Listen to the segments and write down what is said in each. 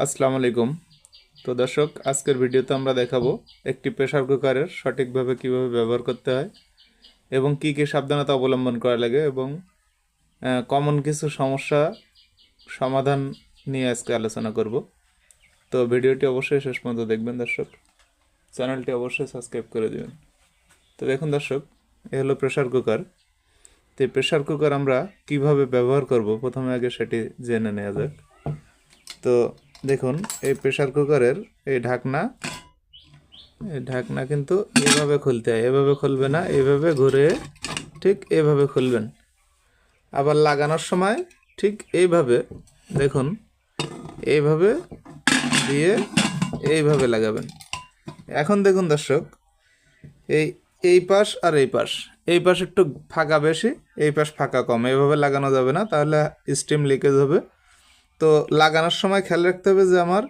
আসসালামু আলাইকুম। তো দর্শক, আজকের ভিডিওতে আমরা দেখাবো একটি প্রেসার কুকারের সঠিকভাবে কীভাবে ব্যবহার করতে হয় এবং কি কি সাবধানতা অবলম্বন করা লাগে এবং কমন কিছু সমস্যা সমাধান নিয়ে আজকে আলোচনা করব। তো ভিডিওটি অবশ্যই শেষ পর্যন্ত দেখবেন দর্শক। চ্যানেলটি অবশ্যই সাবস্ক্রাইব করে দেবেন। তো দেখুন দর্শক, এ হলো প্রেসার কুকার। তো এই প্রেসার কুকার আমরা কীভাবে ব্যবহার করব? প্রথমে আগে সেটি জেনে নেওয়া যাক। তো দেখুন, এই প্রেসার কুকারের এই ঢাকনা এই ঢাকনা কিন্তু এভাবে খুলতে হয়, এভাবে খুলবে না, এভাবে ঘুরে ঠিক এভাবে খুলবেন। আবার লাগানোর সময় ঠিক এইভাবে, দেখুন, এইভাবে দিয়ে এইভাবে লাগাবেন। এখন দেখুন দর্শক, এই এই পাশ আর এই পাশ এই পাশ একটু ফাঁকা বেশি, এই পাশ ফাঁকা কম এইভাবে লাগানো যাবে না, তাহলে স্টিম লিকেজ হবে। তো লাগানোর সময় খেয়াল রাখতে হবে যে আমার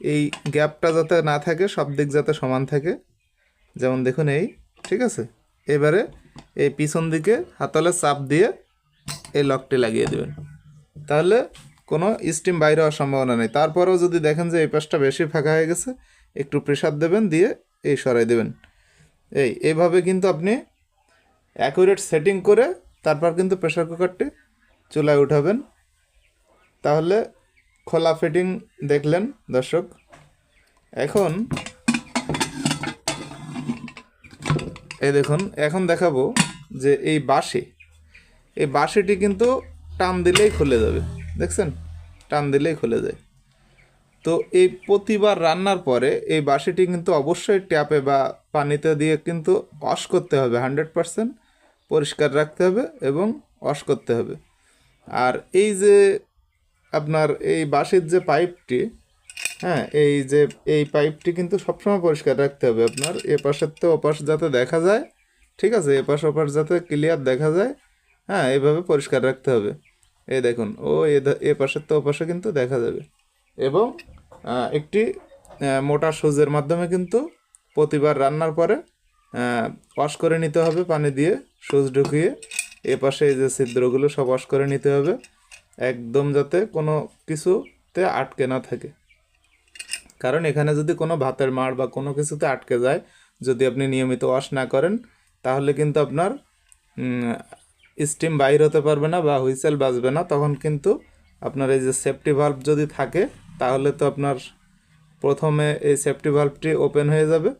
এই গ্যাপটা যাতে না থাকে, সব দিক যাতে সমান থাকে। যেমন দেখুন এই, ঠিক আছে? এবারে এই পিছন দিকে হাতলে চাপ দিয়ে এই লকটি লাগিয়ে দেবেন। তাহলে কোনো স্টিম বাইরে হওয়ার সম্ভাবনা নেই। তারপরেও যদি দেখেন যে এই পাশটা বেশি ফাঁকা হয়ে গেছে, একটু প্রেশার দেবেন, দিয়ে এই সরাই দেবেন। এই এইভাবে কিন্তু আপনি অ্যাকুরেট সেটিং করে তারপর কিন্তু প্রেশার কুকারটি চুলায় উঠাবেন। তাহলে খোলা ফিটিং দেখলেন, দর্শক। এখন এই দেখুন, এখন দেখাবো যে এই বাঁশি, এই বাঁশিটি কিন্তু টান দিলেই খুলে যাবে, দেখছেন? টান দিলেই খুলে যায়। তো এই প্রতিবার রান্নার পরে এই বাঁশিটি কিন্তু অবশ্যই ট্যাপে বা পানিতে দিয়ে কিন্তু ওয়াশ করতে হবে, হান্ড্রেড পারসেন্ট পরিষ্কার রাখতে হবে এবং ওয়াশ করতে হবে। আর এই যে আপনার এই বাঁশের যে পাইপটি হ্যাঁ এই যে, এই পাইপটি কিন্তু সবসময় পরিষ্কার রাখতে হবে আপনার। এ পাশের তো ওপাশ যাতে দেখা যায়, ঠিক আছে? এ পাশ ওপাশ যাতে ক্লিয়ার দেখা যায় হ্যাঁ এইভাবে পরিষ্কার রাখতে হবে। এই দেখুন, ও এ পাশের তো ওপাশে কিন্তু দেখা যাবে। এবং একটি মোটা সুজের মাধ্যমে কিন্তু প্রতিবার রান্নার পরে ওয়াশ করে নিতে হবে পানি দিয়ে সুজ ঢুকিয়ে। এ পাশে এই যে ছিদ্রগুলো সব ওয়াশ করে নিতে হবে। একদম যাতে কোনো কিছুতে আটকে না থাকে। কারণ এখানে যদি কোনো ভাতের মাড় বা কোনো কিছুতে আটকে যায়, যদি আপনি নিয়মিত ওয়াশ না করেন, তাহলে কিন্তু আপনার স্টিম বাইর হতে পারবে না বা হুইসেল বাজবে না। তখন কিন্তু আপনার এই যে সেফটি ভাল্ব যদি থাকে, তাহলে তো আপনার প্রথমে এই সেফটি ভাল্বটি ওপেন হয়ে যাবে।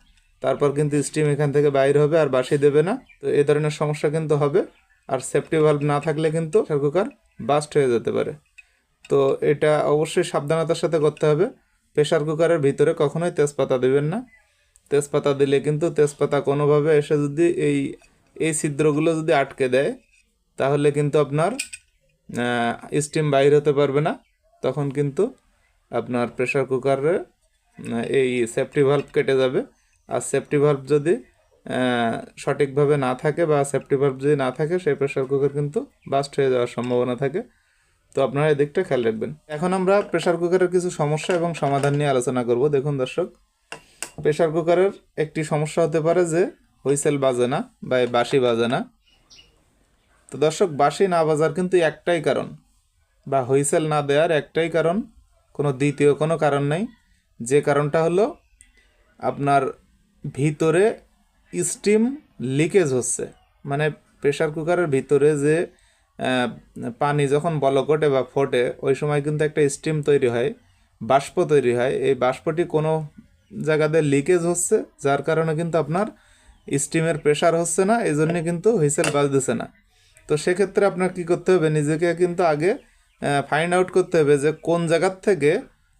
তারপর কিন্তু স্টিম এখান থেকে বাইর হবে, আর বাসি দেবে না। তো এই ধরনের সমস্যা কিন্তু হবে। আর সেফটি ভাল্ব না থাকলে কিন্তু প্রেসার কুকার বাস্ট হয়ে যেতে পারে। তো এটা অবশ্যই সাবধানতার সাথে করতে হবে। প্রেশার কুকারের ভিতরে কখনোই তেজপাতা দেবেন না। তেজপাতা দিলে কিন্তু তেজপাতা কোনোভাবে এসে যদি এই এই ছিদ্রগুলো যদি আটকে দেয়, তাহলে কিন্তু আপনার স্টিম বাইর হতে পারবে না। তখন কিন্তু আপনার প্রেশার কুকারে এই সেফটি ভাল্ব কেটে যাবে। আর সেফটি ভাল্ব যদি সঠিকভাবে না থাকে বা সেফটি ভাল্ব যদি না থাকে, সেই প্রেসার কুকার কিন্তু বাস্ট হয়ে যাওয়ার সম্ভাবনা থাকে। তো আপনারা এদিকটা খেয়াল রাখবেন। এখন আমরা প্রেশার কুকারের কিছু সমস্যা এবং সমাধান নিয়ে আলোচনা করব। দেখুন দর্শক প্রেশার কুকারের একটি সমস্যা হতে পারে যে হুইসেল বাজে না বা বাঁশি বাজে না। তো দর্শক, বাঁশি না বাজার কিন্তু একটাই কারণ বা হুইসেল না দেওয়ার একটাই কারণ, কোনো দ্বিতীয় কোনো কারণ নেই। যে কারণটা হলো আপনার ভিতরে স্টিম লিকেজ হচ্ছে। মানে প্রেসার কুকারের ভিতরে যে পানি যখন বলকটে বা ফোটে, ওই সময় কিন্তু একটা স্টিম তৈরি হয়, বাষ্প তৈরি হয়। এই বাষ্পটি কোনো জায়গাতে লিকেজ হচ্ছে, যার কারণে কিন্তু আপনার স্টিমের প্রেসার হচ্ছে না এই জন্যে কিন্তু হুইসেল বাজতেছে না। তো সেক্ষেত্রে আপনার কি করতে হবে? নিজেকে কিন্তু আগে ফাইন্ড আউট করতে হবে যে কোন জায়গার থেকে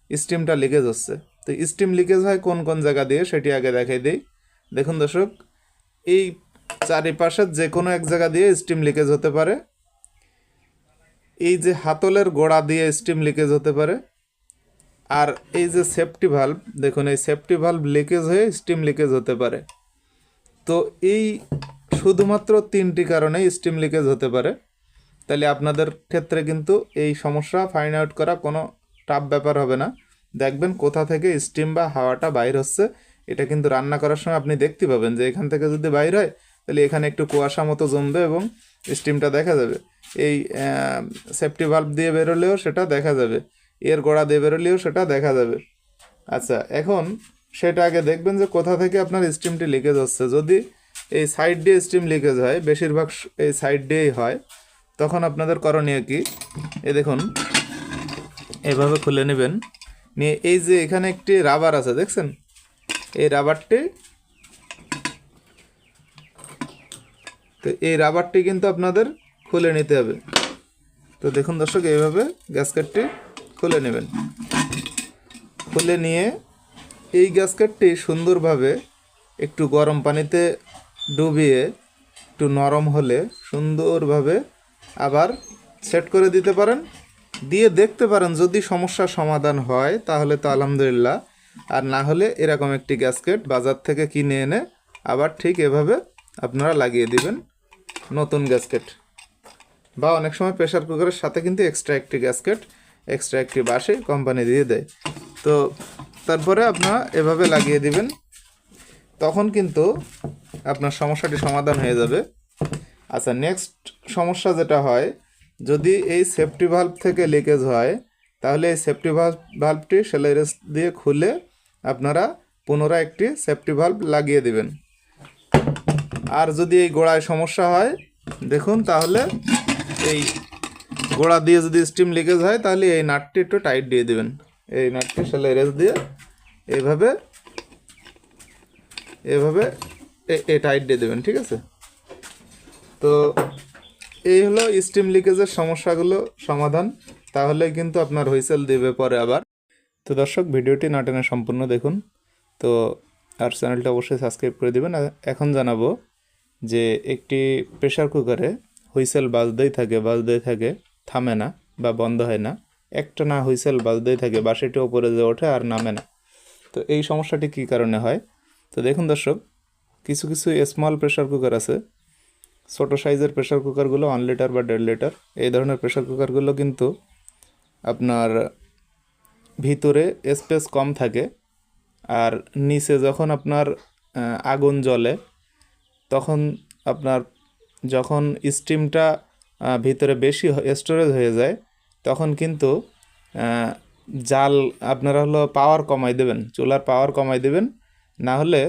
স্টিমটা লিকেজ হচ্ছে। তো স্টিম লিকেজ হয় কোন কোন জায়গা দিয়ে, সেটি আগে দেখাই দিই। দেখুন দর্শক, এই চারিপাশের যে কোনো এক জায়গা দিয়ে স্টিম লিকেজ হতে পারে। এই যে হাতলের গোড়া দিয়ে স্টিম লিকেজ হতে পারে। আর এই যে সেফটি ভাল্ব দেখুন এই সেফটি ভাল্ব লিকেজ হয়ে স্টিম লিকেজ হতে পারে। তো এই শুধুমাত্র তিনটি কারণে স্টিম লিকেজ হতে পারে। তাহলে আপনাদের ক্ষেত্রে কিন্তু এই সমস্যা ফাইন্ড আউট করা কোনো টাফ ব্যাপার হবে না। দেখবেন কোথা থেকে স্টিম বা হাওয়াটা বাইর হচ্ছে। এটা কিন্তু রান্না করার সময় আপনি দেখতে পাবেন যে এখান থেকে যদি বাইর হয়, তাহলে এখানে একটু কুয়াশা মতো জমবে এবং স্টিমটা দেখা যাবে। এই সেফটি ভাল্ব দিয়ে বেরোলেও সেটা দেখা যাবে। এর গোড়া দিয়ে বেরোলেও সেটা দেখা যাবে। আচ্ছা এখন সেটা আগে দেখবেন যে কোথা থেকে আপনার স্টিমটি লিকেজ হচ্ছে। যদি এই সাইড দিয়ে স্টিম লিকেজ হয়, বেশিরভাগ এই সাইড দিয়েই হয়, তখন আপনাদের করণীয় কি? এ দেখুন, এভাবে খুলে নেবেন। নিয়ে এই যে এখানে একটি রাবার আছে, দেখছেন? এই রাবারটি। তো এই রাবারটি কিন্তু আপনাদের খুলে নিতে হবে। তো দেখুন দর্শক, এইভাবে গ্যাসকেটটি খুলে নেবেন। খুলে নিয়ে এই গ্যাসকেটটি সুন্দরভাবে একটু গরম পানিতে ডুবিয়ে একটু নরম হলে সুন্দরভাবে আবার সেট করে দিতে পারেন। দিয়ে দেখতে পারেন যদি সমস্যার সমাধান হয়, তাহলে তো আলহামদুলিল্লাহ আর না হলে এরকম একটি গ্যাসকেট বাজার থেকে কিনে এনে আবার ঠিক এভাবে আপনারা লাগিয়ে দিবেন নতুন গ্যাসকেট বা অনেক সময় প্রেশার কুকারের সাথে কিন্তু এক্সট্রা একটি গ্যাসকেট এক্সট্রা একটি বাসে কোম্পানি দিয়ে দেয়। তো তারপরে আপনারা এভাবে লাগিয়ে দিবেন, তখন কিন্তু আপনার সমস্যাটি সমাধান হয়ে যাবে। আচ্ছা নেক্সট সমস্যা যেটা হয়, যদি এই সেফটি ভাল্ব থেকে লিকেজ হয় তাহলে এই সেফটি ভাল্ব ভাল্বটি সেলাই রেস দিয়ে খুলে আপনারা পুনরায় একটি সেফটি ভাল্ব লাগিয়ে দিবেন। আর যদি এই গোড়ায় সমস্যা হয়, দেখুন তাহলে এই গোড়া দিয়ে যদি স্টিম লিকেজ হয়, তাহলে এই নাটটি একটু টাইট দিয়ে দিবেন। এই নাটটি সেলাই রেস দিয়ে এভাবে এ- এ টাইট দিয়ে দেবেন, ঠিক আছে? তো এই হলো স্টিম লিকেজের সমস্যাগুলো সমাধান। তাহলে কিন্তু আপনার হুইসেল দেবে পরে আবার। তো দর্শক, ভিডিওটি না টেনে সম্পূর্ণ দেখুন। তো আর চ্যানেলটা অবশ্যই সাবস্ক্রাইব করে দেবেন। এখন জানাব যে একটি প্রেশার কুকারে হুইসেল বাজতেই থাকে বাজতেই থাকে, থামে না বা বন্ধ হয় না। একটা না হুইসেল বাজতেই থাকে বাসিটি ওপরে যে ওঠে আর নামে না। তো এই সমস্যাটি কী কারণে হয়? তো দেখুন দর্শক, কিছু কিছু স্মল প্রেশার কুকার আছে। ছোটো সাইজের প্রেশার কুকারগুলো ওয়ান লিটার বা দেড় লিটার এই ধরনের প্রেশার কুকারগুলো কিন্তু আপনার ভিতরে স্পেস কম থাকে আর নিচে যখন আপনার আগুন জ্বলে, তখন আপনার যখন স্টিমটা ভিতরে বেশি স্টোরেজ হয়ে যায়, তখন কিন্তু জাল আপনারা হলো পাওয়ার কমাই দেবেন, চুলার পাওয়ার কমাই দেবেন। না হলে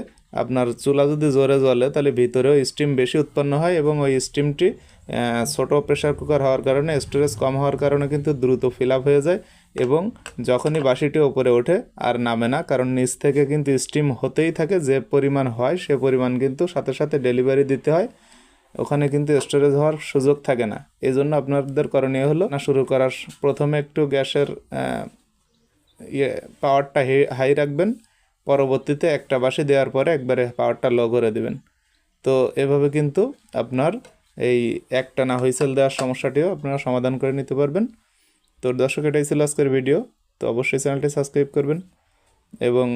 আপনার চুলা যদি জোরে জ্বলে, তাহলে ভিতরেও স্টিম বেশি উৎপন্ন হয় এবং ওই স্টিমটি ছোটো প্রেশার কুকার হওয়ার কারণে স্টোরেজ কম হওয়ার কারণে কিন্তু দ্রুত ফিল হয়ে যায় এবং যখনই বাসিটি ওপরে ওঠে আর নামে না, কারণ নিচ থেকে কিন্তু স্টিম হতেই থাকে, যে পরিমাণ হয় সে পরিমাণ কিন্তু সাথে সাথে ডেলিভারি দিতে হয়। ওখানে কিন্তু স্টোরেজ হওয়ার সুযোগ থাকে না। এই জন্য আপনাদের করণীয় হলো, না শুরু করার প্রথমে একটু গ্যাসের ইয়ে পাওয়ারটা হাই রাখবেন। পরবর্তীতে একটা বাসি দেওয়ার পরে একবারে পাওয়ারটা লো করে দেবেন। তো এভাবে কিন্তু আপনার এই একটানা হুইসেল দেওয়ার সমস্যাটিও আপনারা সমাধান করে নিতে পারবেন। তো দর্শক, এটাই ছিল আজকের ভিডিও। তো অবশ্যই চ্যানেলটি সাবস্ক্রাইব করবেন এবং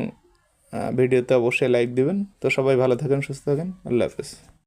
ভিডিওতে অবশ্যই লাইক দিবেন। তো সবাই ভালো থাকেন, সুস্থ থাকেন। আল্লাহ হাফেজ।